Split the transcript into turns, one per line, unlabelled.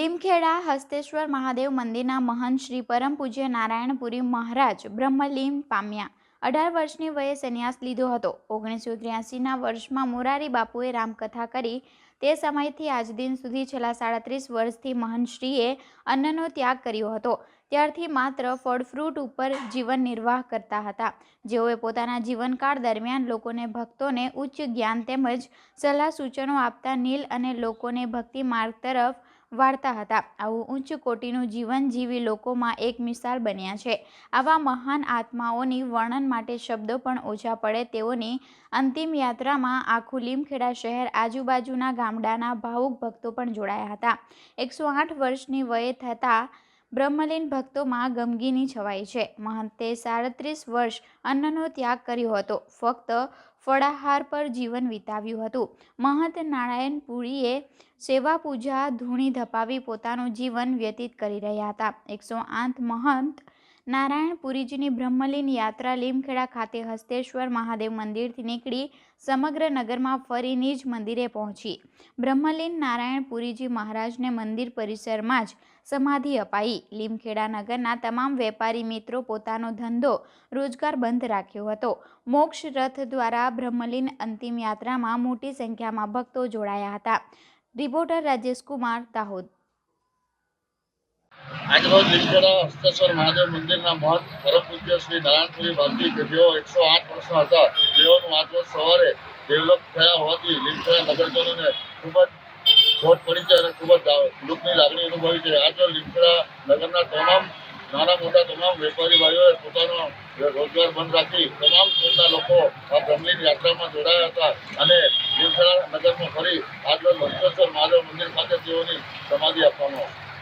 લીમખેડા, હસ્તેશ્વર મહાદેવ મંદિરના મહંત શ્રી પરમ પૂજ્ય નારાયણપુરી મહારાજ બ્રહ્મલીન પામ્યા. અઢાર વર્ષની વયે સંન્યાસ લીધો હતો. ઓગણીસો ત્ર્યાસીના વર્ષમાં મોરારી બાપુએ રામકથા કરી. તે સમયથી આજ દિન સુધી છેલ્લા સાડત્રીસ વર્ષથી મહંતશ્રીએ અન્નનો ત્યાગ કર્યો હતો. ત્યારથી માત્ર ફળ ફ્રૂટ ઉપર જીવન નિર્વાહ કરતા હતા. જેઓએ પોતાના જીવનકાળ દરમિયાન લોકોને ભક્તોને ઉચ્ચ જ્ઞાન તેમજ સલાહ સૂચનો આપતા નીલ અને લોકોને ભક્તિ માર્ગ તરફ વાળતા હતા. આવું ઉચ્ચ કોટીનું જીવન જીવી લોકોમાં એક મિસાલ બન્યા છે. આવા મહાન આત્માઓની વર્ણન માટે શબ્દો પણ ઓછા પડે તેઓની અંતિમ યાત્રામાં આખું લીમખેડા શહેર આજુબાજુના ગામડાના ભાવુક ભક્તો પણ જોડાયા હતા. એકસો આઠ વર્ષની વયે થતાં બ્રહ્મલીન ભક્તોમાં ગમગીની છવાઈ છે. મહંતે સાડત્રીસ વર્ષ અન્નનો ત્યાગ કર્યો હતો. ફક્ત ફળાહાર પર જીવન વિતાવ્યું હતું. મહંત નારાયણ પુરીએ સેવા પૂજા ધૂણી ધપાવી પોતાનું જીવન વ્યતીત કરી રહ્યા હતા. એકસો આઠ મહંત નારાયણ પુરીજીની બ્રહ્મલીન યાત્રા લીમખેડા ખાતે હસ્તેશ્વર મહાદેવ મંદિરથી નીકળી સમગ્ર નગરમાં ફરી નિજ મંદિરે પહોંચી. બ્રહ્મલીન નારાયણપુરીજી મહારાજને મંદિર પરિસરમાં જ સમાધિ અપાઈ. લીમખેડા નગરના તમામ વેપારી મિત્રો પોતાનો ધંધો રોજગાર બંધ રાખ્યો હતો. મોક્ષ રથ દ્વારા બ્રહ્મલીન અંતિમ યાત્રામાં મોટી સંખ્યામાં ભક્તો જોડાયા હતા. રિપોર્ટર રાજેશ કુમાર દાહોદ.
આજરોજ હસ્તેશ્વર મહાદેવ મંદિરના મહંત પરમ પૂજ્ય શ્રી નારાયણપુરી બાપજી કે જેઓ એકસો આઠ વર્ષના હતા. તેઓનું સવારે ડેવલપ થયા હોવાથી લીમખેડા નગરજનોને ખૂબ જ પડી છે અને ખૂબ જ લાગણી અનુભવી છે. આજરોજ લીમખેડા નગરના તમામ, નાના મોટા તમામ વેપારી પોતાનો રોજગાર બંધ રાખી તમામ કુળના લોકો આ બ્રહ્મલીન યાત્રામાં જોડાયા હતા અને લીમખેડા નગરમાં ફરી આજરોજ હસ્તેશ્વર મહાદેવ મંદિર ખાતે તેઓની સમાધિ આપવામાં